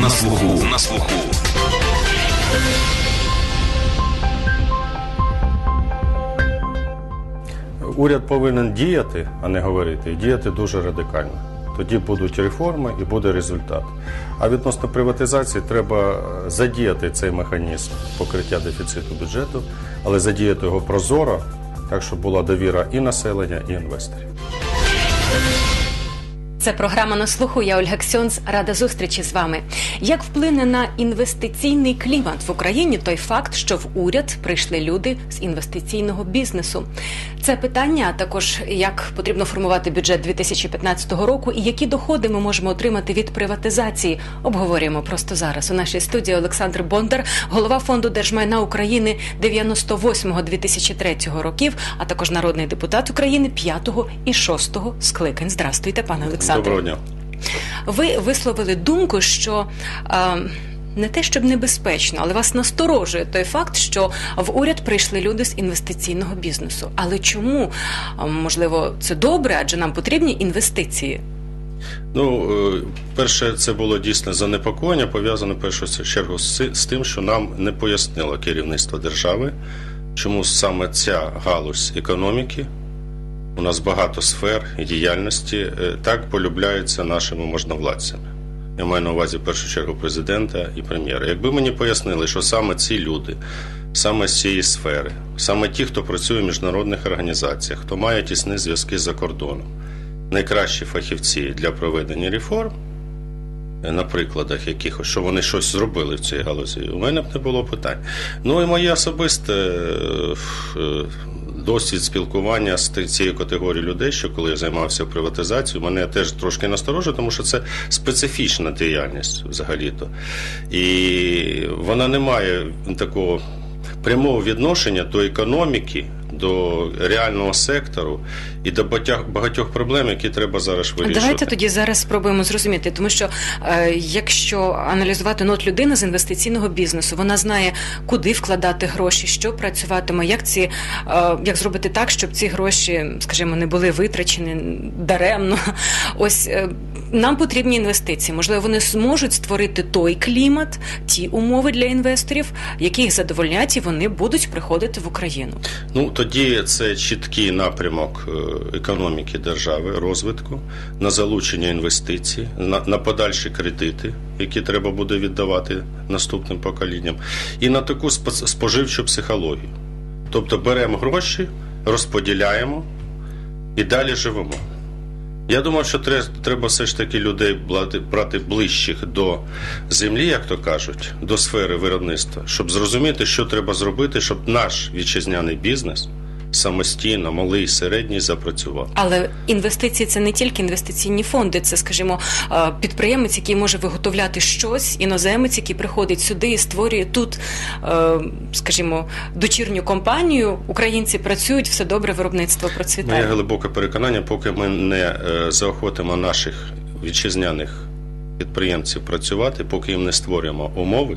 на слуху. На слуху. Уряд повинен діяти, а не говорити, і діяти дуже радикально. Тоді будуть реформи і буде результат. А відносно приватизації треба е, задіяти цей механізм покриття дефіциту бюджету, але задіяти його прозоро, так щоб була довіра і населення, і інвесторів. Це програма на слуху. Я Ольга Ксьонц. Рада зустрічі з вами. Як вплине на інвестиційний клімат в Україні той факт, що в уряд прийшли люди з інвестиційного бізнесу? Це питання, а також як потрібно формувати бюджет 2015 року і які доходи ми можемо отримати від приватизації. Обговорюємо просто зараз. У нашій студії Олександр Бондар, голова фонду держмайна України 98-2003 років, а також народний депутат України 5 і 6 скликань. Здрастуйте, пане Олександре. Доброго дня. Ви висловили думку, що е, не те, щоб небезпечно, але вас насторожує той факт, що в уряд прийшли люди з інвестиційного бізнесу. Але чому А, можливо це добре, адже нам потрібні інвестиції? Ну, е, перше, це було дійсне занепокоєння, пов'язане першу чергу з тим, що нам не пояснило керівництво держави, чому саме ця галузь економіки. У нас багато сфер діяльності е, так полюбляються нашими можновладцями. Я маю на увазі в першу чергу президента і прем'єра. Якби мені пояснили, що саме ці люди, саме з цієї сфери, саме ті, хто працює в міжнародних організаціях, хто має тісні зв'язки за кордоном, найкращі фахівці для проведення реформ, е, на прикладах якихось, що вони щось зробили в цій галузі, у мене б не було питань. Ну і моє особисте е, досвід спілкування з цією категорією людей, що коли я займався приватизацією, мене теж трошки насторожує, тому що це специфічна діяльність взагалі-то. І вона не має такого прямого відношення до економіки, до реального сектору і до багатьох, проблем, які треба зараз вирішувати. Давайте тоді зараз спробуємо зрозуміти, тому що е, якщо аналізувати нот людини з інвестиційного бізнесу, вона знає, куди вкладати гроші, що працюватиме, як ці е, як зробити так, щоб ці гроші, скажімо, не були витрачені даремно. Ось е, нам потрібні інвестиції. Можливо, вони зможуть створити той клімат, ті умови для інвесторів, які їх задовольнять, і вони будуть приходити в Україну. Ну тоді це чіткий напрямок е, економіки держави, розвитку, на залучення інвестицій, на, на подальші кредити, які треба буде віддавати наступним поколінням, і на таку спо- споживчу психологію. Тобто беремо гроші, розподіляємо і далі живемо. Я думав, що треба все ж таки людей брати ближчих до землі, як то кажуть, до сфери виробництва, щоб зрозуміти, що треба зробити, щоб наш вітчизняний бізнес самостійно, малий, середній запрацював. Але інвестиції це не тільки інвестиційні фонди, це, скажімо, е, підприємець, який може виготовляти щось, іноземець, який приходить сюди і створює тут, е, скажімо, дочірню компанію. Українці працюють, все добре, виробництво Моє глибоке переконання, поки ми не е, заохотимо наших вітчизняних підприємців працювати, поки їм не створюємо умови,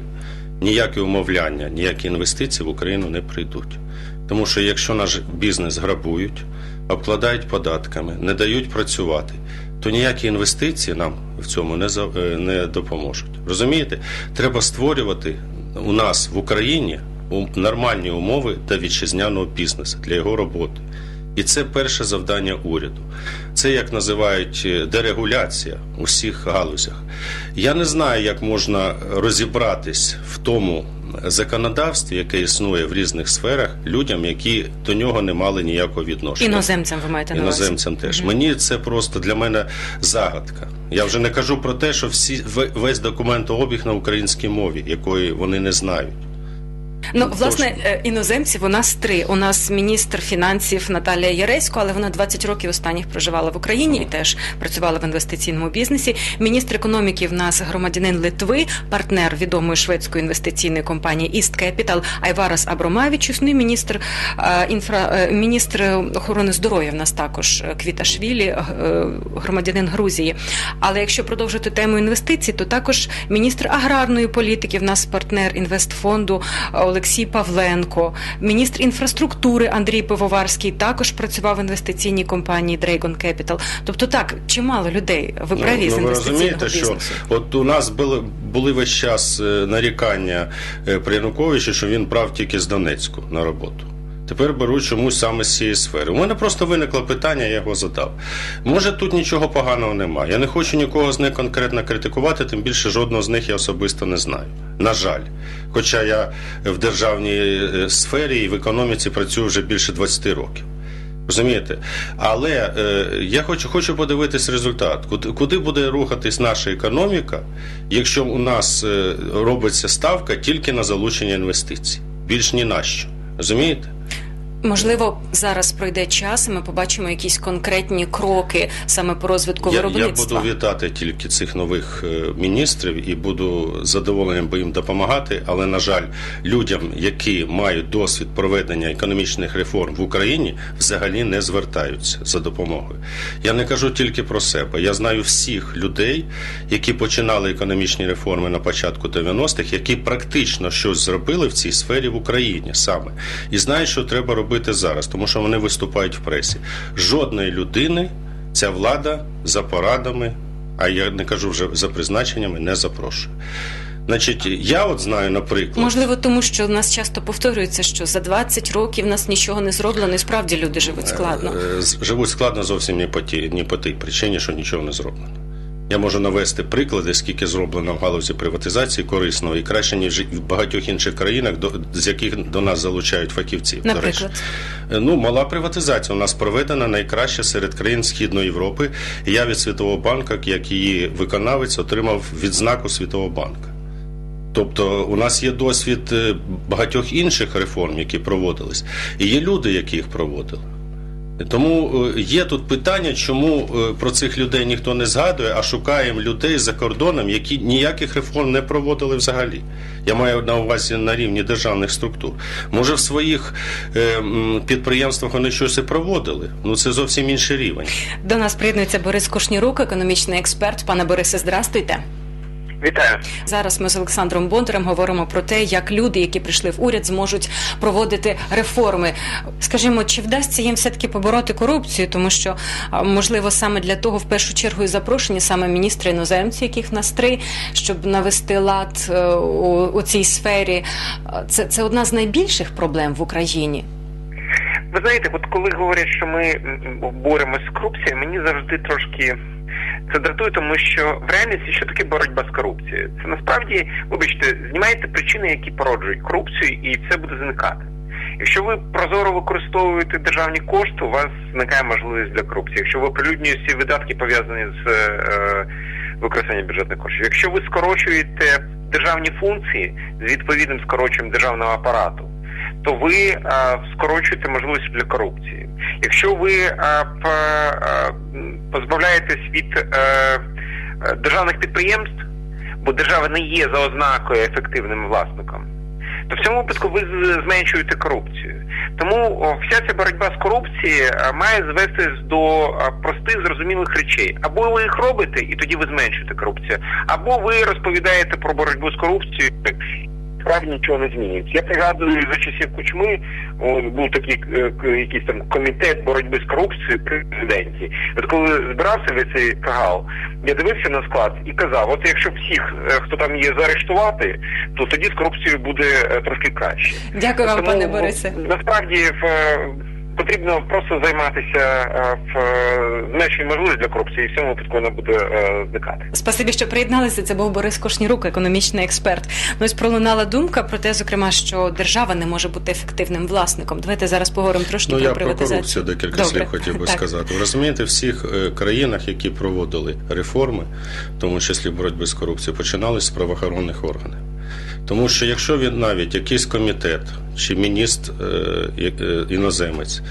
ніякі умовляння, ніякі інвестиції в Україну не прийдуть. Тому що якщо наш бізнес грабують, обкладають податками, не дають працювати, то ніякі інвестиції нам в цьому не, за- е, не допоможуть. Розумієте, треба створювати у нас в Україні нормальні умови для вітчизняного бізнесу, для його роботи. І це перше завдання уряду. Це як називають е, дерегуляція у всіх галузях. Я не знаю, як можна розібратись в тому законодавстві, яке існує в різних сферах, людям, які до нього не мали ніякого відношення. Іноземцям ви маєте на увазі? Іноземцям теж. Мені це просто для мене загадка. Я вже не кажу про те, що всі ве- весь документообіг на українській мові, якої вони не знають. Ну, власне, е, іноземців у нас три. У нас міністр фінансів Наталія Яресько, але вона 20 років останніх проживала в Україні і теж працювала в інвестиційному бізнесі. Міністр економіки в нас громадянин Литви, партнер відомої шведської інвестиційної компанії East Capital Айварас Абромавічус. Ну і міністр е, інфра е, міністр охорони здоров'я в нас також Квіташвілі, громадянин Грузії. Але якщо продовжити тему інвестицій, то також міністр аграрної політики в нас партнер інвестфонду Олексій Олексій Павленко, міністр інфраструктури Андрій Пивоварський також працював в інвестиційній компанії Dragon Capital. Тобто, так чимало людей. Ви праві з ну, ви інвестиційного розумієте, що от у нас були, були весь час е, нарікання е, при Януковичі, що він брав тільки з Донецьку на роботу. Тепер беруть чомусь саме з цієї сфери. У мене просто виникло питання, я його задав. Може, тут нічого поганого немає. Я не хочу нікого з них конкретно критикувати, тим більше жодного з них я особисто не знаю. На жаль. Хоча я в державній е, сфері і в економіці працюю вже більше 20 років. Розумієте? Але е, я хочу, хочу подивитись результат. Куди, куди буде рухатись наша економіка, якщо у нас е, робиться ставка тільки на залучення інвестицій? Більш ні на що. Розумієте? Можливо, зараз пройде час, і ми побачимо якісь конкретні кроки саме по розвитку Я, я буду вітати тільки цих нових е, міністрів і буду з задоволенням би їм допомагати. Але на жаль, людям, які мають досвід проведення економічних реформ в Україні, взагалі не звертаються за допомогою. Я не кажу тільки про себе. Я знаю всіх людей, які починали економічні реформи на початку 90-х, які практично щось зробили в цій сфері в Україні саме, і знають, що треба робити зараз, тому що вони виступають в пресі. Жодної людини ця влада за порадами, а я не кажу вже за призначеннями, не запрошує. Значить, я от знаю, наприклад, Можливо, тому що в нас часто повторюється, що за 20 років в нас нічого не зроблено, і справді люди живуть складно. е, живуть складно зовсім не по тій, не по тій причині, що нічого не зроблено. Я можу навести приклади, скільки зроблено в галузі приватизації корисного і краще, ніж в багатьох інших країнах, до, з яких до нас залучають фахівців. до речі. Е, Ну, мала приватизація у нас проведена найкраще серед країн Східної Європи. Я від Світового банку, як її виконавець, отримав відзнаку Світового банку. Тобто у нас є досвід е, багатьох інших реформ, які проводились, і є люди, які їх проводили. Тому е, є тут питання, чому е, про цих людей ніхто не згадує, а шукаємо людей за кордоном, які ніяких реформ не проводили взагалі. Я маю на увазі на рівні державних структур. Може, в своїх е, підприємствах вони щось і проводили. Ну це зовсім інший рівень. до нас приєднується Борис Кошнірук, економічний експерт. Пане Борисе, здрастуйте. Вітаю. Зараз ми з Олександром Бондарем говоримо про те, як люди, які прийшли в уряд, зможуть проводити реформи. Скажімо, чи вдасться їм все таки побороти корупцію, тому що можливо саме для того в першу чергу і запрошені саме міністри іноземці, яких нас три, щоб навести лад е, у, у цій сфері. Це, це одна з найбільших проблем в Україні. Ви знаєте, от коли говорять, що ми боремось з корупцією, мені завжди трошки це дратує, тому що в реальності що таке боротьба з корупцією? Це насправді, вибачте, знімаєте причини, які породжують корупцію, і це буде зникати. Якщо ви прозоро використовуєте державні кошти, у вас зникає можливість для корупції. Якщо ви оприлюднюєте всі видатки пов'язані з е, використанням бюджетних коштів, якщо ви скорочуєте державні функції з відповідним скороченням державного апарату, то ви е, скорочуєте можливість для корупції. Якщо ви е, е, позбавляєтесь від державних підприємств, бо держава не є за ознакою ефективним власником, то в цьому випадку ви зменшуєте корупцію. Тому вся ця боротьба з корупцією має звестись до простих зрозумілих речей. Або ви їх робите, і тоді ви зменшуєте корупцію, або ви розповідаєте про боротьбу з корупцією. Справді нічого не змінюється. Я пригадую за часів Кучми о, був такий е, якийсь там комітет боротьби з корупцією при президенті. От коли збирався весь цей кагал, я дивився на склад і казав: от якщо всіх, е, хто там є, заарештувати, то тоді з корупцією буде е, трошки краще. Дякую вам, Тому, пане Борисе. Насправді в, е, потрібно просто займатися е, в е, зменшенням можливості для корупції, і в цьому випадку вона буде е, зникати. Спасибі, що приєдналися. Це був Борис Кошнірук, економічний експерт. Ну ось пролунала думка про те, зокрема, що держава не може бути ефективним власником. Давайте зараз поговоримо трошки Ну, про я про корупцію декілька Добре. слів хотів би Так. сказати. Ви розумієте, в всіх країнах, які проводили реформи, в тому числі боротьби з корупцією, починали з правоохоронних органів. Тому що якщо він навіть якийсь комітет чи міністр е, е, іноземець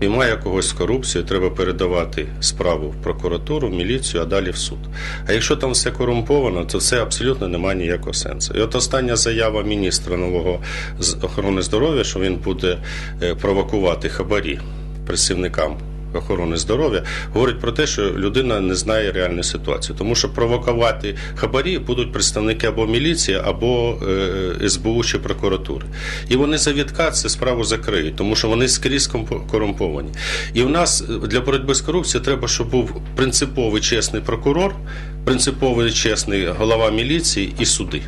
і когось з корупцією, треба передавати справу в прокуратуру, в міліцію, а далі в суд. А якщо там все корумповано, то це абсолютно немає ніякого сенсу. І от остання заява міністра нового з охорони здоров'я, що він буде е, провокувати хабарі працівникам охорони здоров'я говорить про те, що людина не знає реальної ситуації, тому що провокувати хабарі будуть представники або міліції, або е, СБУ чи прокуратури. І вони за відкат цю справу закриють, тому що вони скрізь корумповані. І у нас е, для боротьби з корупцією треба, щоб був принциповий чесний прокурор, принциповий чесний голова міліції і суди.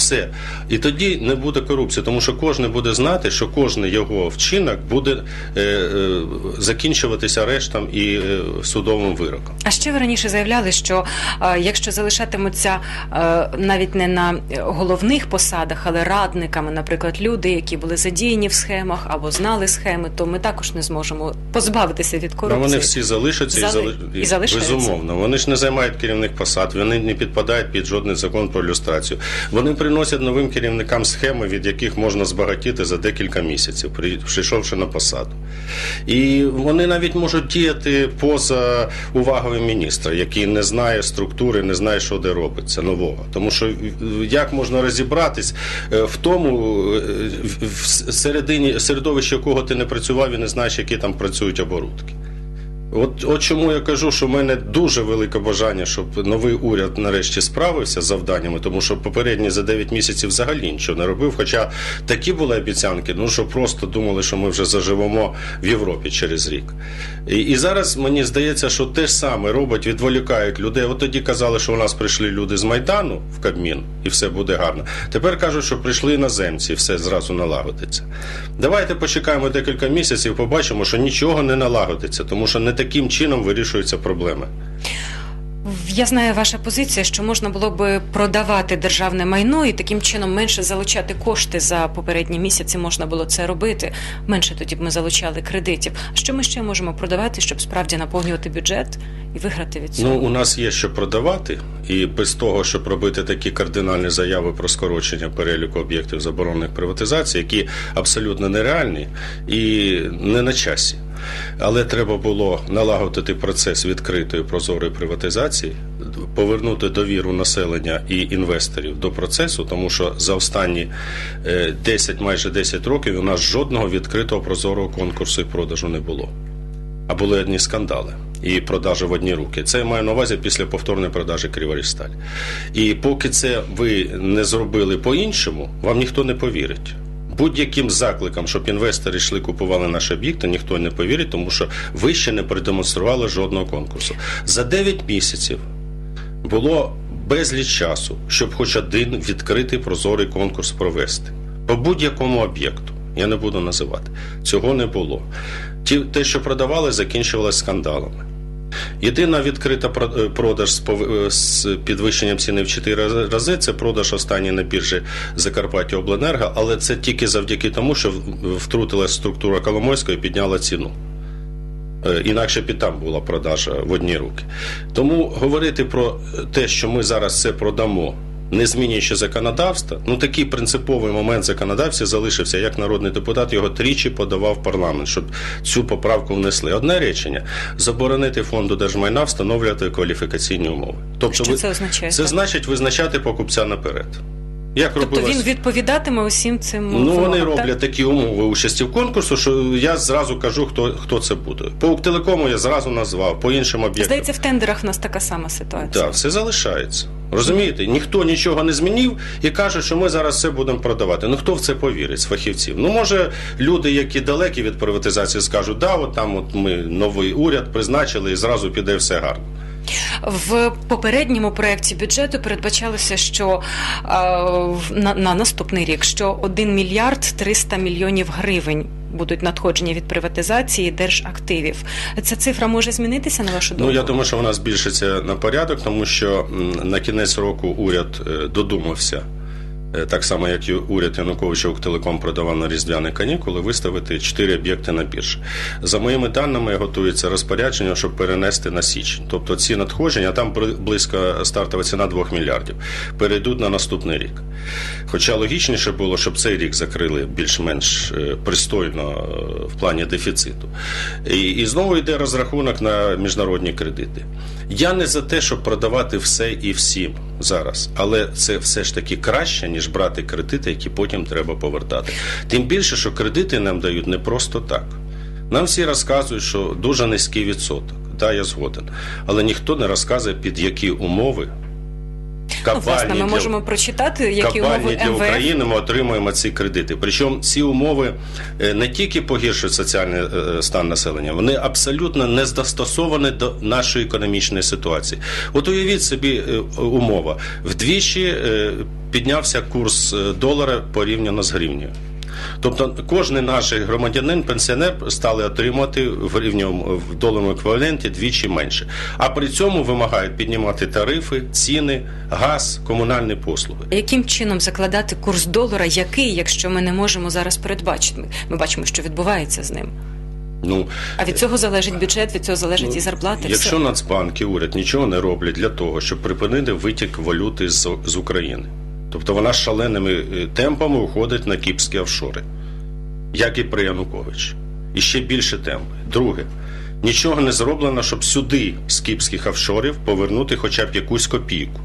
Все. І тоді не буде корупції, тому що кожен буде знати, що кожен його вчинок буде е, е, закінчуватися арештом і е, судовим вироком. А ще ви раніше заявляли, що е, якщо залишатимуться е, навіть не на головних посадах, але радниками, наприклад, люди, які були задіяні в схемах або знали схеми, то ми також не зможемо позбавитися від Ну, корупції. вони всі залишаться Зали- і, зали... і безумовно. Вони ж не займають керівних посад, вони не підпадають під жодний закон про люстрацію. Вони приносять новим керівникам схеми, від яких можна збагатіти за декілька місяців, прийшовши на посаду. І вони навіть можуть діяти поза увагою міністра, який не знає структури, не знає, що де робиться нового. Тому що е, як можна розібратись е, в тому е, в- середині середовищі, якого ти не працював і не знаєш, які там працюють оборудки. От, от чому я кажу, що в мене дуже велике бажання, щоб новий уряд нарешті справився з завданнями, тому що попередній за 9 місяців взагалі нічого не робив. Хоча такі були обіцянки, ну що просто думали, що ми вже заживемо в Європі через рік. І, і зараз мені здається, що те ж саме робить, відволікають людей. От тоді казали, що у нас прийшли люди з Майдану в Кабмін, і все буде гарно. Тепер кажуть, що прийшли іноземці, і все зразу налагодиться. Давайте почекаємо декілька місяців, побачимо, що нічого не налагодиться, тому що не таким чином вирішуються проблеми. Я знаю ваша позиція, що можна було би продавати державне майно і таким чином менше залучати кошти за попередні місяці. Можна було це робити. Менше тоді б ми залучали кредитів. А що ми ще можемо продавати, щоб справді наповнювати бюджет і виграти від цього? Ну, у нас є що продавати, і без того, щоб робити такі кардинальні заяви про скорочення переліку об'єктів заборонених приватизацій, які абсолютно нереальні і не на часі. Але треба було налагодити процес відкритої прозорої приватизації, повернути довіру населення і інвесторів до процесу, тому що за останні е, 10, майже 10 років у нас жодного відкритого прозорого конкурсу і продажу не було а були одні скандали і продажі в одні руки. Це я маю на увазі після повторної продажі Криворіжсталь. І поки це ви не зробили по-іншому, вам ніхто не повірить. Будь-яким закликам, щоб інвестори йшли купували наші об'єкти, ніхто не повірить, тому що ви ще не продемонстрували жодного конкурсу. За 9 місяців було безліч часу, щоб хоч один відкритий прозорий конкурс провести по будь-якому об'єкту. Я не буду називати. Цього не було. Ті, те, що продавали, закінчувалося скандалами. Єдина відкрита е, продаж е, з підвищенням ціни в 4 рази це продаж останній на біржі Закарпаття Обленерго, але це тільки завдяки тому, що втрутилась структура Коломойська і підняла ціну. Е, Інакше б і там була продажа в одні руки. Тому говорити про те, що ми зараз це продамо, не змінюючи законодавство, ну такий принциповий момент законодавця залишився. Як народний депутат його тричі подавав в парламент, щоб цю поправку внесли. Одне речення: заборонити фонду держмайна встановлювати кваліфікаційні умови. Тобто, Що це означає? Це значить визначати покупця наперед. Як Тобто робилось... він відповідатиме усім цим Ну, вимогам, вони так? роблять такі умови участі в конкурсу, що я зразу кажу, хто, хто це буде. По Уктелекому я зразу назвав, по іншим об'єктам. Здається, в тендерах в нас така сама ситуація. Так, все залишається. Розумієте, ніхто нічого не змінив і каже, що ми зараз все будемо продавати. Ну хто в це повірить з фахівців? Ну може люди, які далекі від приватизації, скажуть, да, от там от ми новий уряд призначили і зразу піде все гарно. В попередньому проєкті бюджету передбачалося, що е, на, на наступний рік що 1 мільярд 300 мільйонів гривень будуть надходження від приватизації держактивів. Ця цифра може змінитися на вашу думку? Ну я думаю, що вона збільшиться на порядок, тому що на кінець року уряд е, додумався. Е, Так само, як і уряд Януковича Укртелеком продавав на різдвяні канікули, виставити чотири об'єкти на біржі. За моїми даними, готується розпорядження, щоб перенести на січень. Тобто ці надходження, там бли- близько стартова ціна 2 мільярдів, перейдуть на наступний рік. Хоча логічніше було, щоб цей рік закрили більш-менш е, пристойно е, в плані дефіциту. І, і знову йде розрахунок на міжнародні кредити. Я не за те, щоб продавати все і всім зараз, але це все ж таки краще, ніж брати кредити, які потім треба повертати. Тим більше, що кредити нам дають не просто так. Нам всі розказують, що дуже низький відсоток. Та я згоден. Але ніхто не розказує, під які умови Ну, власне, ми можемо прочитати, які умови для МВФ. України ми отримуємо ці кредити. Причому ці умови е, не тільки погіршують соціальний е, стан населення, вони абсолютно не застосовані до нашої економічної ситуації. От уявіть собі е, умова. Вдвічі піднявся курс долара порівняно з гривнею. Тобто кожен наш громадянин, пенсіонер стали отримувати в рівневому в доларовому еквіваленті двічі менше. А при цьому вимагають піднімати тарифи, ціни, газ, комунальні послуги. Яким чином закладати курс долара, який, якщо ми не можемо зараз передбачити? Ми бачимо, що відбувається з ним. Ну А від цього залежить бюджет, від цього залежить і зарплати. Якщо все. Нацбанк і уряд нічого не роблять для того, щоб припинити витік валюти з, з України, тобто вона шаленими е, темпами уходить на кіпські офшори, як і при Януковичі. І ще більше темпи. Друге, нічого не зроблено, щоб сюди з кіпських офшорів повернути хоча б якусь копійку.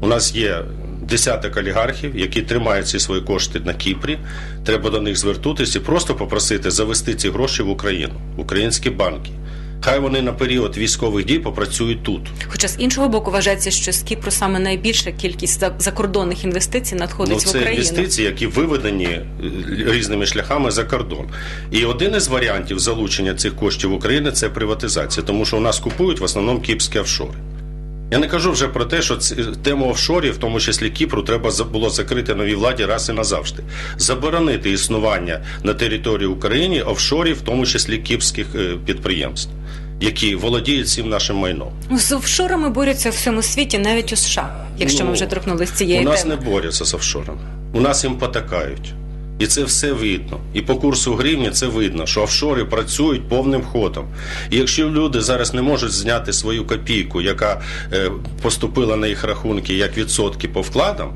У нас є десяток олігархів, які тримають ці свої кошти на Кіпрі. Треба до них звернутися і просто попросити завести ці гроші в Україну, в українські банки. Хай вони на період військових дій попрацюють тут. Хоча з іншого боку вважається, що з Кіпру саме найбільша кількість закордонних інвестицій надходить Ну, в це Україну. інвестиції, які виведені е, різними шляхами за кордон. І один із варіантів залучення цих коштів в Україну це приватизація, тому що у нас купують в основному кіпські офшори. Я не кажу вже про те, що тему офшорів, в тому числі Кіпру, треба було закрити новій владі раз і назавжди. Заборонити існування на території України офшорів, в тому числі кіпських е, підприємств, які володіють цим нашим майном. Ну, З офшорами борються в всьому світі, навіть у США, якщо Ну, ми вже торкнулися цієї У нас теми. не борються з офшорами. У нас їм потакають. І це все видно. І по курсу гривні це видно, що офшори працюють повним ходом. І якщо люди зараз не можуть зняти свою копійку, яка е, поступила на їх рахунки як відсотки по вкладам,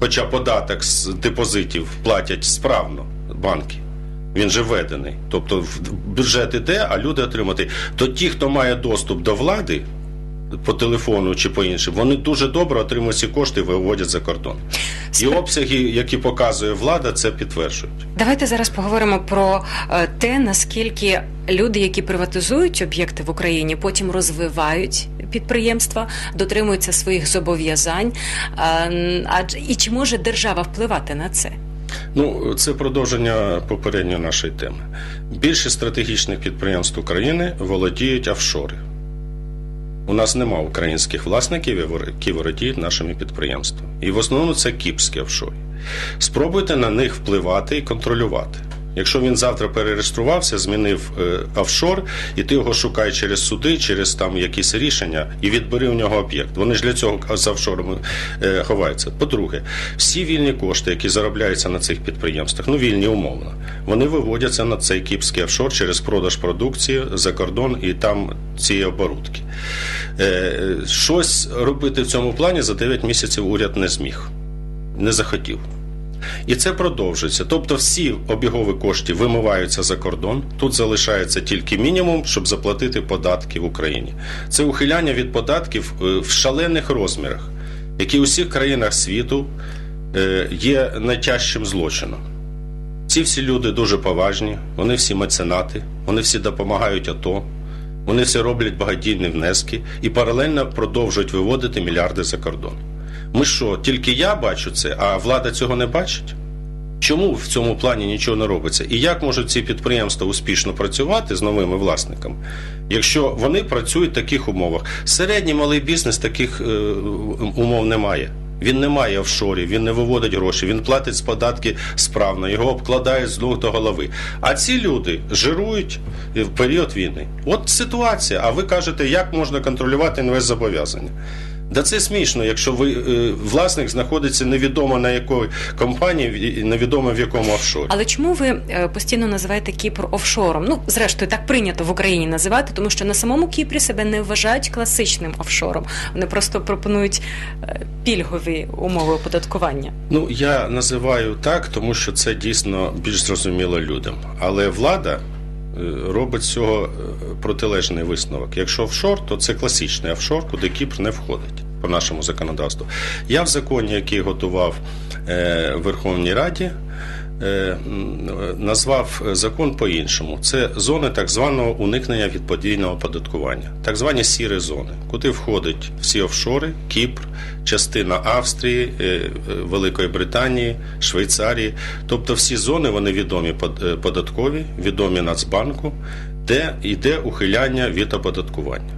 хоча податок з депозитів платять справно банки. Він же введений. Тобто бюджет іде, а люди отримати. То ті, хто має доступ до влади по телефону чи по іншим, вони дуже добре отримують ці кошти і виводять за кордон. І обсяги, які показує влада, це підтверджують. Давайте зараз поговоримо про е, те, наскільки люди, які приватизують об'єкти в Україні, потім розвивають підприємства, дотримуються своїх зобов'язань. Е, Адже і чи може держава впливати на це? Ну, це продовження попередньої нашої теми. Більшість стратегічних підприємств України володіють офшори. У нас нема українських власників, які володіють нашими підприємствами. І в основному це кіпські офшори. Спробуйте на них впливати і контролювати. Якщо він завтра перереєструвався, змінив е, офшор, і ти його шукай через суди, через там якісь рішення, і відбери у нього об'єкт. Вони ж для цього з офшорами е, ховаються. По-друге, всі вільні кошти, які заробляються на цих підприємствах, ну вільні умовно, вони виводяться на цей кіпський офшор через продаж продукції за кордон і там ці оборудки. Е, щось робити в цьому плані за 9 місяців уряд не зміг, не захотів. І це продовжується. Тобто всі обігові кошти вимиваються за кордон. Тут залишається тільки мінімум, щоб заплатити податки в Україні. Це ухиляння від податків е, в шалених розмірах, які у всіх країнах світу е, є найтяжчим злочином. Ці всі люди дуже поважні, вони всі меценати, вони всі допомагають АТО, вони всі роблять благодійні внески і паралельно продовжують виводити мільярди за кордон. Ми що, тільки я бачу це, а влада цього не бачить? Чому в цьому плані нічого не робиться? І як можуть ці підприємства успішно працювати з новими власниками, якщо вони працюють в таких умовах? Середній малий бізнес таких е, умов немає. Він не має офшорів, він не виводить гроші, він платить з податки справно, його обкладають з ног до голови. А ці люди жирують в період війни. От ситуація. А ви кажете, як можна контролювати інвестзобов'язання? Да це смішно, якщо ви е, власник знаходиться невідомо на якої компанії, невідомо в якому офшорі. Але чому ви е, постійно називаєте Кіпр офшором? Ну, зрештою, так прийнято в Україні називати, тому що на самому Кіпрі себе не вважають класичним офшором. Вони просто пропонують е, пільгові умови оподаткування. Ну я називаю так, тому що це дійсно більш зрозуміло людям. Але влада робить з цього е, протилежний висновок. Якщо офшор, то це класичний офшор, куди Кіпр не входить по нашому законодавству. Я в законі, який готував е, Верховній Раді, е, назвав закон по-іншому. Це зони так званого уникнення від подвійного оподаткування, так звані сірі зони, куди входять всі офшори, Кіпр, частина Австрії, е, е, Великої Британії, Швейцарії. Тобто всі зони вони відомі е, податкові, відомі Нацбанку, де йде ухиляння від оподаткування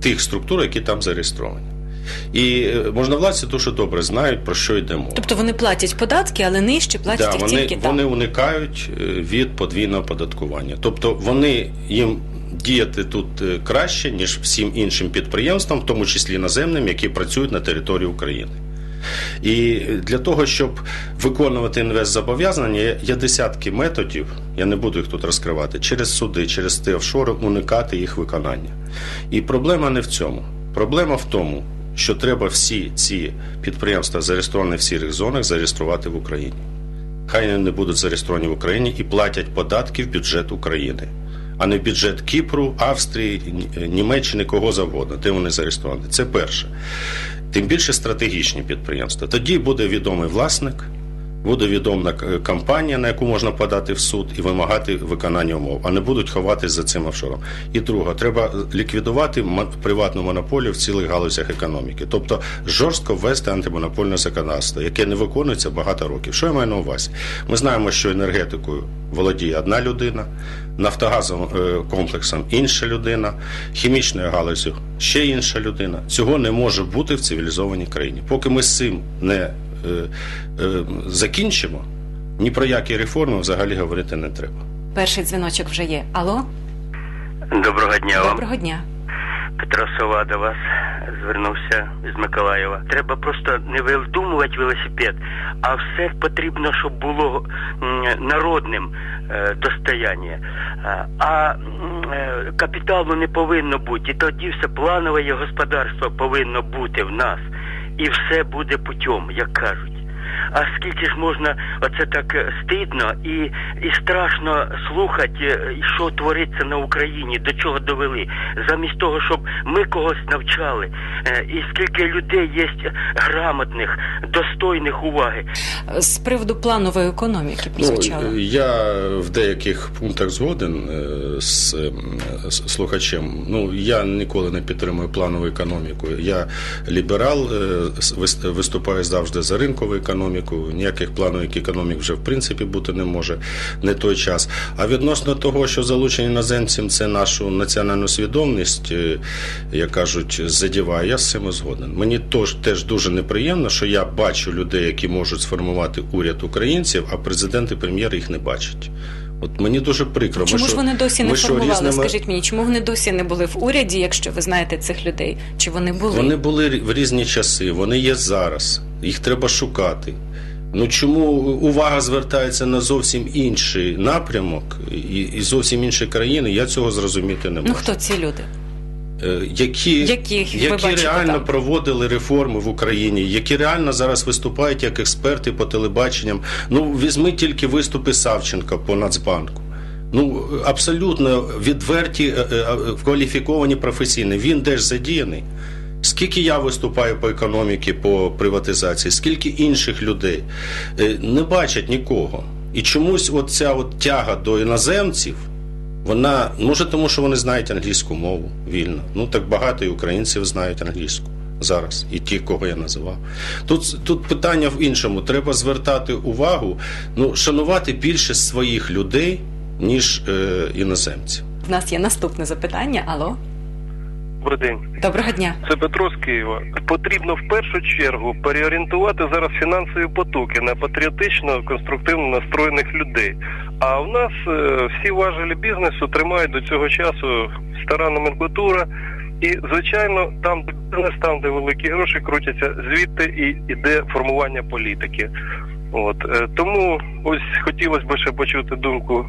тих структур, які там зареєстровані. І е, можновладці дуже добре знають, про що йде мова. Тобто вони платять податки, але нижче платять Да, їх вони, тільки там. вони уникають е, від подвійного оподаткування. Тобто вони їм діяти тут е, краще, ніж всім іншим підприємствам, в тому числі іноземним, які працюють на території України. І для того, щоб виконувати інвестзобов'язання, є- є десятки методів, я не буду їх тут розкривати, через суди, через ті офшори уникати їх виконання. І проблема не в цьому. Проблема в тому, що треба всі ці підприємства, зареєстровані в сірих зонах, зареєструвати в Україні. Хай вони не будуть зареєстровані в Україні і платять податки в бюджет України, а не в бюджет Кіпру, Австрії, Німеччини, кого завгодно, де вони зареєстровані. Це перше. Тим більше стратегічні підприємства. Тоді буде відомий власник, буде відома е, компанія, на яку можна подати в суд і вимагати виконання умов, а не будуть ховатись за цим офшором. І друге, треба ліквідувати мо- приватну монополію в цілих галузях економіки, тобто жорстко ввести антимонопольне законодавство, яке не виконується багато років. Що я маю на увазі? Ми знаємо, що енергетикою володіє одна людина, нафтогазовим е, комплексом інша людина, хімічною галузю ще інша людина. Цього не може бути в цивілізованій країні. Поки ми з цим не е, е, закінчимо, ні про які реформи взагалі говорити не треба. Перший дзвіночок вже є. Алло, Доброго дня вам. доброго дня. Петро Сова до вас звернувся з Миколаєва. Треба просто не видумувати велосипед, а все потрібно, щоб було народним е, достояння. А, е, капіталу не повинно бути. І тоді все планове господарство повинно бути в нас. І все буде путем, як кажуть. А скільки ж можна оце так е, стидно і, і страшно слухати, е, що твориться на Україні, до чого довели, замість того, щоб ми когось навчали, Е, і скільки людей є грамотних, достойних уваги. З приводу планової економіки прозвучало. Ну, я в деяких пунктах згоден з, е, з слухачем. Ну я ніколи не підтримую планову економіку. Я ліберал, виступаю завжди за ринкову економіку. Ніяких планових економік вже в принципі бути не може не той час. А відносно того, що залучення іноземців це нашу національну свідомість, е, як кажуть, задіває. Я з цим згоден. Мені теж, теж дуже неприємно, що я бачу людей, які можуть сформувати уряд українців, а президент і прем'єр їх не бачать. От мені дуже прикро. Чому Ми ж вони досі не ми що, формували? різними- Скажіть мені, чому вони досі не були в уряді, якщо ви знаєте цих людей? Чи вони були? Вони були в різні часи, вони є зараз. Їх треба шукати. Ну чому увага звертається на зовсім інший напрямок і, і зовсім інші країни? Я цього зрозуміти не можу. Ну хто ці люди? Е, які, Яких які бачите реально там? проводили реформи в Україні, які реально зараз виступають як експерти по телебаченням. Ну візьми тільки виступи Савченка по Нацбанку. Ну абсолютно відверті, е, е, кваліфіковані професійні. Він теж задіяний. Скільки я виступаю по економіці, по приватизації, скільки інших людей е, не бачать нікого. І чомусь от ця от тяга до іноземців, вона може тому, що вони знають англійську мову вільно. Ну так багато і українців знають англійську зараз, і ті, кого я називав. Тут, тут питання в іншому. Треба звертати увагу, ну, шанувати більше своїх людей, ніж е, іноземців. В нас є наступне запитання. Алло, Добрий день, доброго дня. це Петро з Києва. Потрібно в першу чергу переорієнтувати зараз фінансові потоки на патріотично конструктивно настроєних людей. А в нас е, всі важелі бізнесу тримають до цього часу стара номенклатура. І звичайно, там де бізнес, там де великі гроші крутяться, звідти і іде формування політики. От е, тому ось хотілося б ще почути думку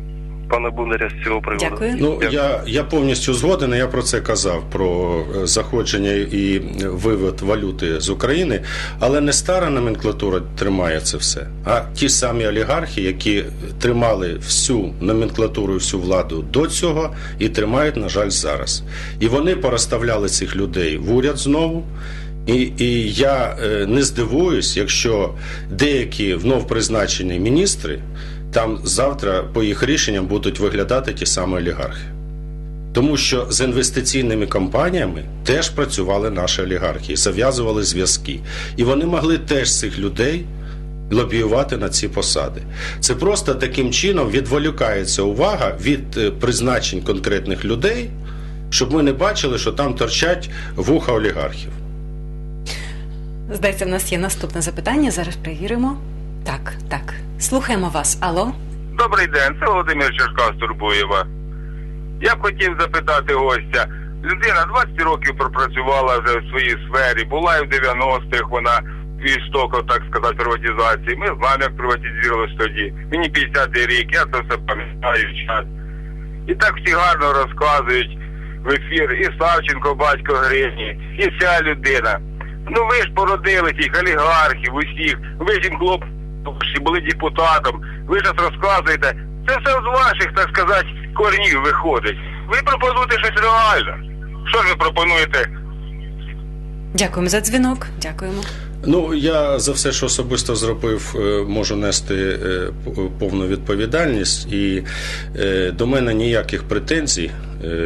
пана Бундаря з цього приводу. Дякую. Ну я, я повністю згоден. Я про це казав: про е, заходження і вивод валюти з України, але не стара номенклатура тримає це все, а ті самі олігархи, які тримали всю номенклатуру, і всю владу до цього і тримають, на жаль, зараз. І вони порозставляли цих людей в уряд знову. І, і я е, не здивуюсь, якщо деякі внов призначені міністри там завтра по їх рішенням будуть виглядати ті самі олігархи. Тому що з інвестиційними компаніями теж працювали наші олігархи зав'язували зв'язки. І вони могли теж цих людей лобіювати на ці посади. Це просто таким чином відволікається увага від е, призначень конкретних людей, щоб ми не бачили, що там торчать вуха олігархів. Здається, в нас є наступне запитання. Зараз перевіримо. Так, так. Слухаємо вас. Алло? Добрий день, це Володимир Черкас Турбуєва. Я б хотів запитати гостя. Людина 20 років пропрацювала вже в своїй сфері, була і в 90-х вона в істоках, так сказати, приватизації. Ми знаємо, як приватизувалось тоді. Мені 50 рік, я це все пам'ятаю час. І так всі гарно розказують в ефір і Савченко, батько Грині, і ця людина. Ну ви ж породили тих олігархів, усіх, ви ж їм хлопці були депутатом, ви ж розказуєте. Це все з ваших, так сказати, корнів виходить. Ви пропонуєте щось реальне. Що ж ви пропонуєте? Дякуємо за дзвінок. Дякуємо. Ну, я за все, що особисто зробив, е, можу нести е, повну відповідальність, і е, до мене ніяких претензій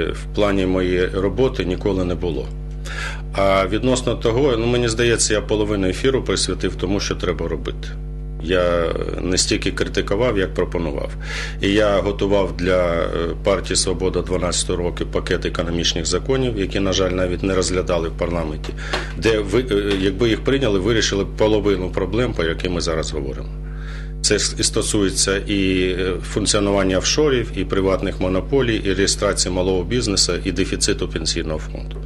в плані моєї роботи ніколи не було. А відносно того, ну мені здається, я половину ефіру присвятив тому, що треба робити. Я не стільки критикував, як пропонував. І я готував для е, партії Свобода 12 років пакет економічних законів, які, на жаль, навіть не розглядали в парламенті, де ви, е, якби їх прийняли, вирішили б половину проблем, про які ми зараз говоримо. Це стосується і е, функціонування офшорів, і приватних монополій, і реєстрації малого бізнесу, і дефіциту пенсійного фонду.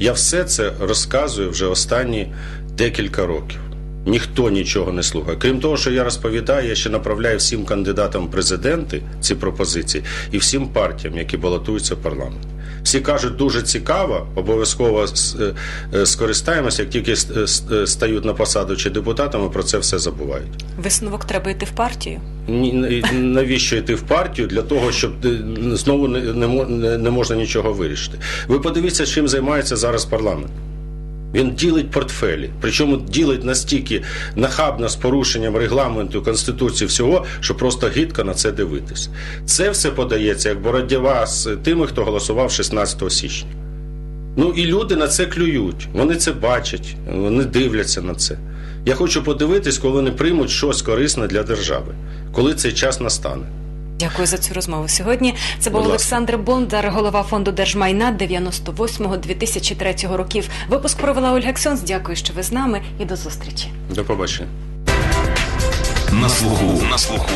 Я все це розказую вже останні декілька років. Ніхто нічого не слухає. Крім того, що я розповідаю, я ще направляю всім кандидатам в президенти ці пропозиції і всім партіям, які балотуються в парламент. Всі кажуть, дуже цікаво, обов'язково е, е, скористаємося, як тільки е, стають на посаду чи депутатами, про це все забувають. Висновок треба йти в партію. Ні, навіщо йти в партію для того, щоб знову не можна нічого вирішити. Ви подивіться, чим займається зараз парламент. Він ділить портфелі, причому ділить настільки нахабно з порушенням регламенту конституції всього, що просто гидко на це дивитись. Це все подається як боротьба з тими, хто голосував 16 січня. Ну і люди на це клюють. Вони це бачать, вони дивляться на це. Я хочу подивитись, коли вони приймуть щось корисне для держави, коли цей час настане. Дякую за цю розмову. Сьогодні це був Олександр Бондар, голова фонду держмайна 98-2003 років. Випуск провела Ольга Ксьонс. Дякую, що ви з нами, і до зустрічі. До побачення. На слуху. На слуху.